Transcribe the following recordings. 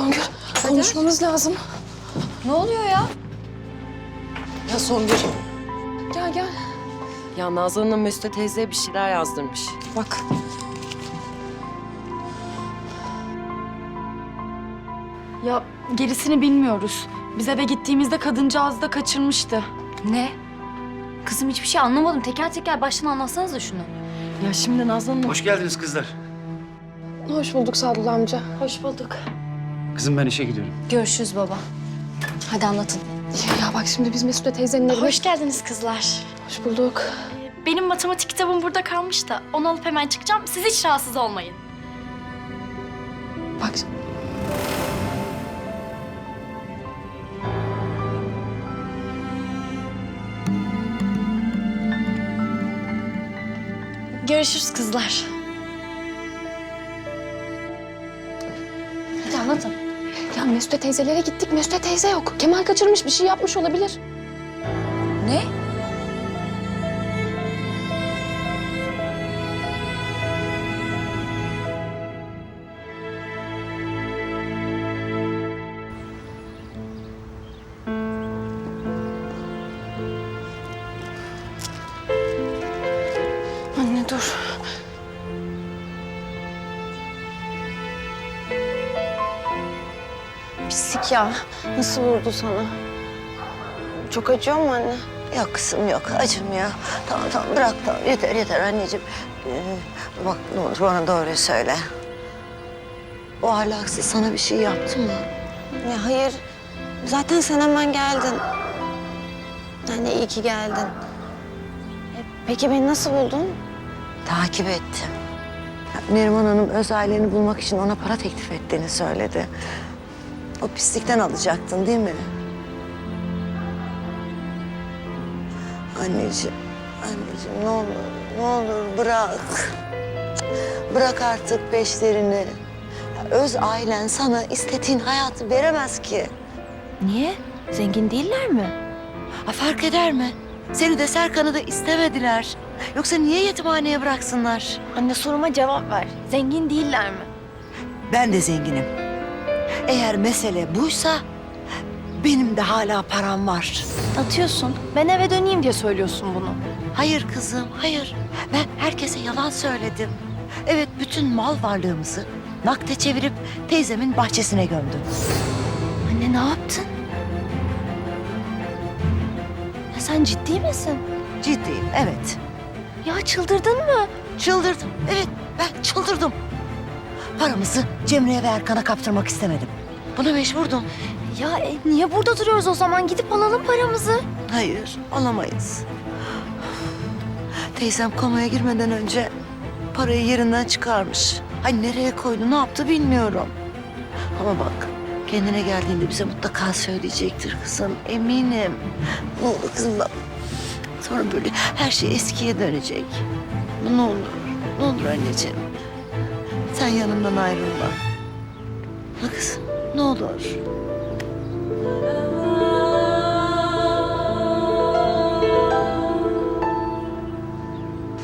Songül konuşmamız lazım. Ne oluyor ya? Ya Songül. Gel gel. Ya Nazlı Hanım Mesut'e teyzeye bir şeyler yazdırmış. Bak. Ya gerisini bilmiyoruz. Biz eve gittiğimizde kadıncağız da kaçırmıştı. Ne? Kızım hiçbir şey anlamadım. Teker teker baştan anlatsanıza şunu. Ya şimdi Nazlı Hanım... Hoş geldiniz kızlar. Hoş bulduk Sadullah amca. Hoş bulduk. Kızım ben işe gidiyorum. Görüşürüz baba. Hadi anlatın. Ya, ya bak şimdi biz Mesut'e teyzenin evine... Hoş geldiniz kızlar. Hoş bulduk. Benim matematik kitabım burada kalmış da onu alıp hemen çıkacağım. Siz hiç rahatsız olmayın. Bak Görüşürüz kızlar. Mesut'e teyzelere gittik. Mesut'e teyze yok. Kemal kaçırmış bir şey yapmış olabilir. Ne? Pislik ya. Nasıl vurdu sana? Çok acıyor mu anne? Yok kızım yok acımıyor. Tamam tamam bırak tamam yeter yeter anneciğim. Ee, bak ne olur bana doğruyu söyle. O ahlaksız sana bir şey yaptı mı? Ya hayır. Zaten sen hemen geldin. Yani iyi ki geldin. E, peki beni nasıl buldun? Takip ettim. Neriman Hanım öz aileni bulmak için ona para teklif ettiğini söyledi. O pislikten alacaktın değil mi? Anneciğim, anneciğim ne olur, ne olur bırak. Bırak artık peşlerini. Ya, Öz ailen sana istediğin hayatı veremez ki. Niye? Zengin değiller mi? Ha, fark eder mi? Seni de Serkan'ı da istemediler. Yoksa niye yetimhaneye bıraksınlar? Anne soruma cevap ver. Zengin değiller mi? Ben de zenginim. Eğer mesele buysa benim de hala param var. Atıyorsun. Ben eve döneyim diye söylüyorsun bunu. Hayır kızım, hayır. Ben herkese yalan söyledim. Evet, bütün mal varlığımızı nakde çevirip teyzemin bahçesine gömdüm. Anne ne yaptın? Ya sen ciddi misin? Ciddiyim, evet. Ya çıldırdın mı? Çıldırdım, evet ben çıldırdım. Paramızı Cemre'ye ve Erkan'a kaptırmak istemedim. Buna mecburdum. Ya e, niye burada duruyoruz o zaman? Gidip alalım paramızı. Hayır, alamayız. Teyzem komaya girmeden önce parayı yerinden çıkarmış. Ay nereye koydu, ne yaptı bilmiyorum. Ama bak, kendine geldiğinde bize mutlaka söyleyecektir kızım, eminim. Ne olur kızım bak. Sonra böyle her şey eskiye dönecek. Ne olur, ne olur anneciğim. Sen yanımdan ayrılma. Ha kızım, ne olur.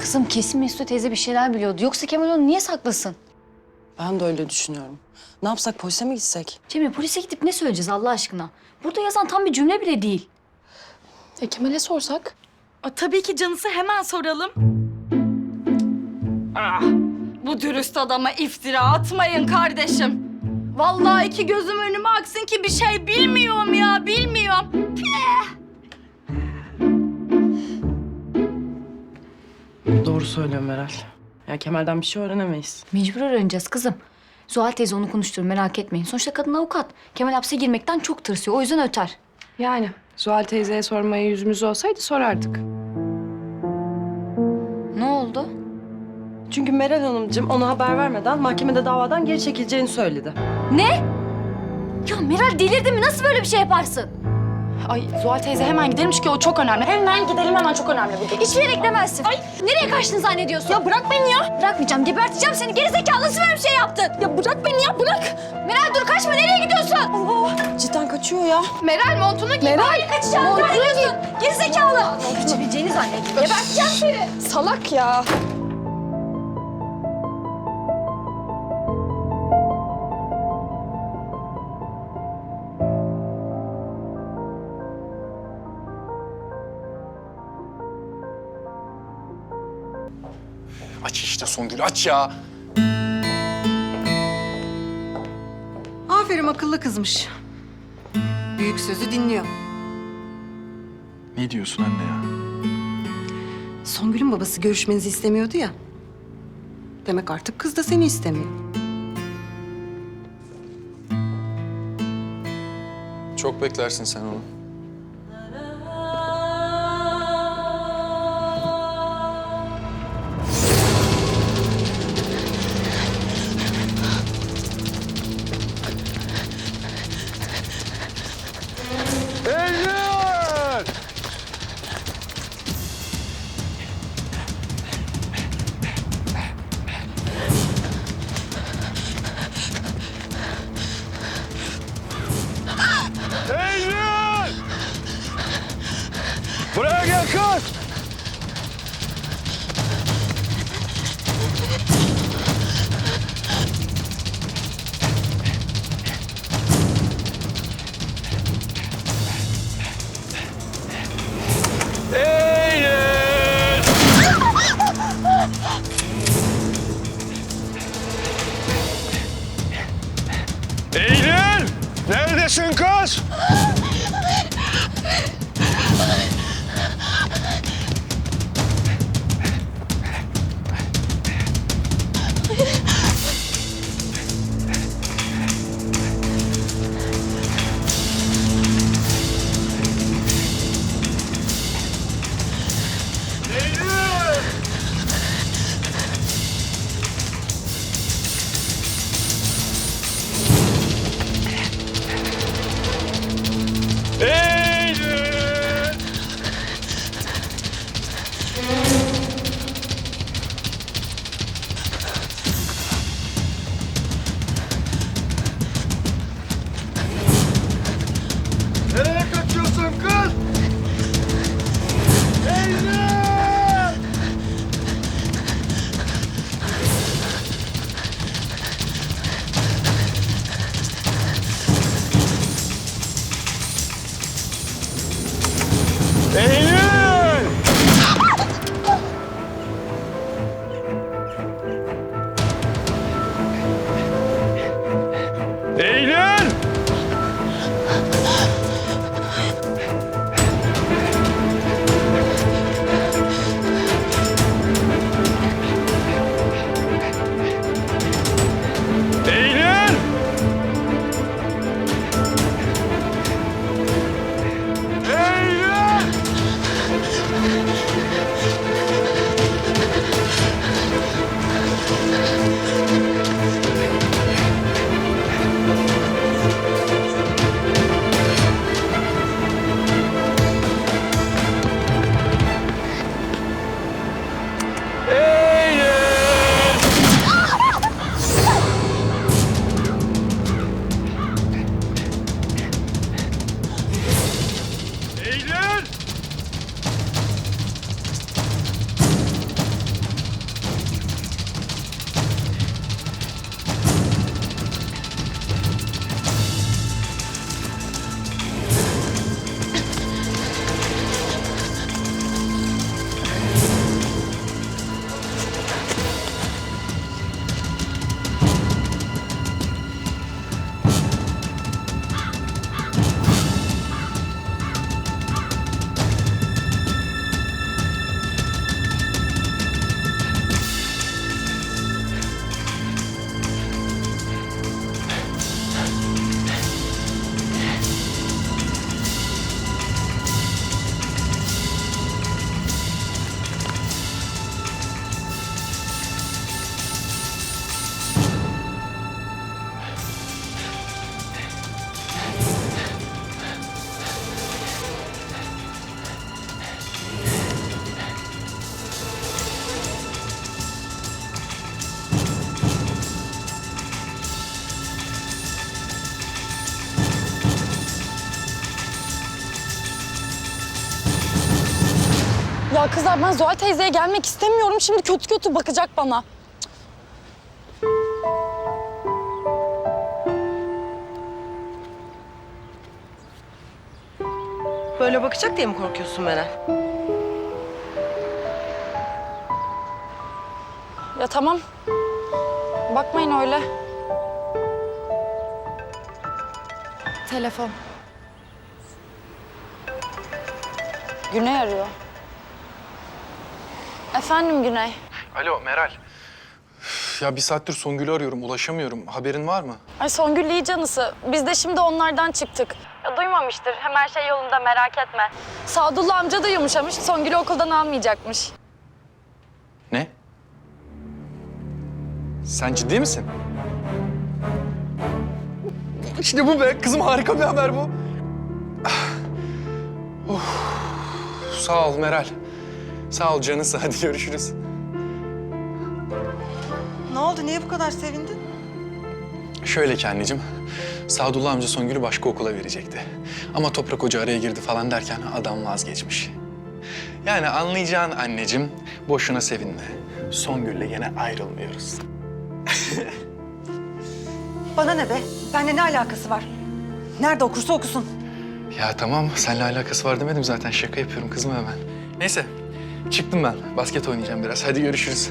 Kızım kesin Mesut teyze bir şeyler biliyordu. Yoksa Kemal onu niye saklasın? Ben de öyle düşünüyorum. Ne yapsak polise mi gitsek? Cemre polise gidip ne söyleyeceğiz Allah aşkına? Burada yazan tam bir cümle bile değil. E Kemal'e sorsak? A, tabii ki canısı hemen soralım. Ah, bu dürüst adama iftira atmayın kardeşim. Vallahi iki gözüm önüme aksın ki bir şey bilmiyorum ya, bilmiyorum. Doğru söylüyor Meral. Ya Kemal'den bir şey öğrenemeyiz. Mecbur öğreneceğiz kızım. Zuhal teyze onu konuşturur merak etmeyin. Sonuçta kadın avukat. Kemal hapse girmekten çok tırsıyor. O yüzden öter. Yani Zuhal teyzeye sormaya yüzümüz olsaydı sorardık. Çünkü Meral Hanımcığım ona haber vermeden mahkemede davadan geri çekileceğini söyledi. Ne? Ya Meral delirdin mi? Nasıl böyle bir şey yaparsın? Ay Zuhal teyze hemen gidelim çünkü o çok önemli. Hemen gidelim hemen çok önemli bugün. Hiçbir yere gidemezsin. Ay nereye kaçtın zannediyorsun? Ya bırak beni ya. Bırakmayacağım. Geberteceğim seni. Gerizekalı nasıl böyle bir şey yaptın? Ya bırak beni ya bırak. Meral dur kaçma. Nereye gidiyorsun? Allah. Cidden kaçıyor ya. Meral montunu giy. Meral kaçacağım. Nereye gidiyorsun? Gerizekalı. Kaçabileceğini zannediyorsun. Geberteceğim seni. Salak ya. Songül aç ya. Aferin akıllı kızmış. Büyük sözü dinliyor. Ne diyorsun anne ya? Songül'ün babası görüşmenizi istemiyordu ya. Demek artık kız da seni istemiyor. Çok beklersin sen onu. Neredesin Amen. Kızlar ben Zuhal teyzeye gelmek istemiyorum. Şimdi kötü kötü bakacak bana. Böyle bakacak diye mi korkuyorsun Meral? Ya tamam. Bakmayın öyle. Telefon. Güney arıyor. Efendim Güney. Alo Meral. Üf, Ya bir saattir Songül'ü arıyorum, ulaşamıyorum. Haberin var mı? Ay Songül iyi canısı. Biz de şimdi onlardan çıktık. Ya duymamıştır. Hemen şey yolunda merak etme. Sadullah amca da yumuşamış. Songül'ü okuldan almayacakmış. Ne? Sen ciddi misin? İşte bu be. Kızım harika bir haber bu. Ah. Of. Sağ ol Meral. Sağ ol canısı. Hadi görüşürüz. Ne oldu? Niye bu kadar sevindin? Şöyle ki anneciğim, Sadullah amca Songül'ü başka okula verecekti. Ama Toprak Hoca araya girdi falan derken adam vazgeçmiş. Yani anlayacağın anneciğim, boşuna sevinme. Songül'le yine ayrılmıyoruz. Bana ne be? Benimle ne alakası var? Nerede okursa okusun. Ya tamam, seninle alakası var demedim zaten. Şaka yapıyorum, kızma hemen. Neyse, çıktım ben. Basket oynayacağım biraz. Hadi görüşürüz.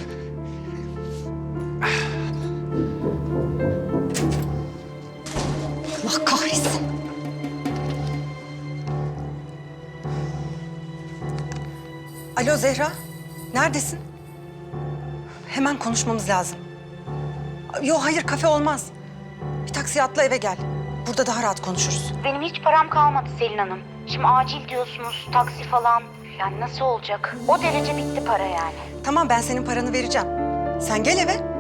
Allah kahretsin. Alo Zehra, neredesin? Hemen konuşmamız lazım. Yok hayır kafe olmaz. Bir taksi atla eve gel. Burada daha rahat konuşuruz. Benim hiç param kalmadı Selin Hanım. Şimdi acil diyorsunuz, taksi falan. Yani nasıl olacak? O derece bitti para yani. Tamam ben senin paranı vereceğim. Sen gel eve.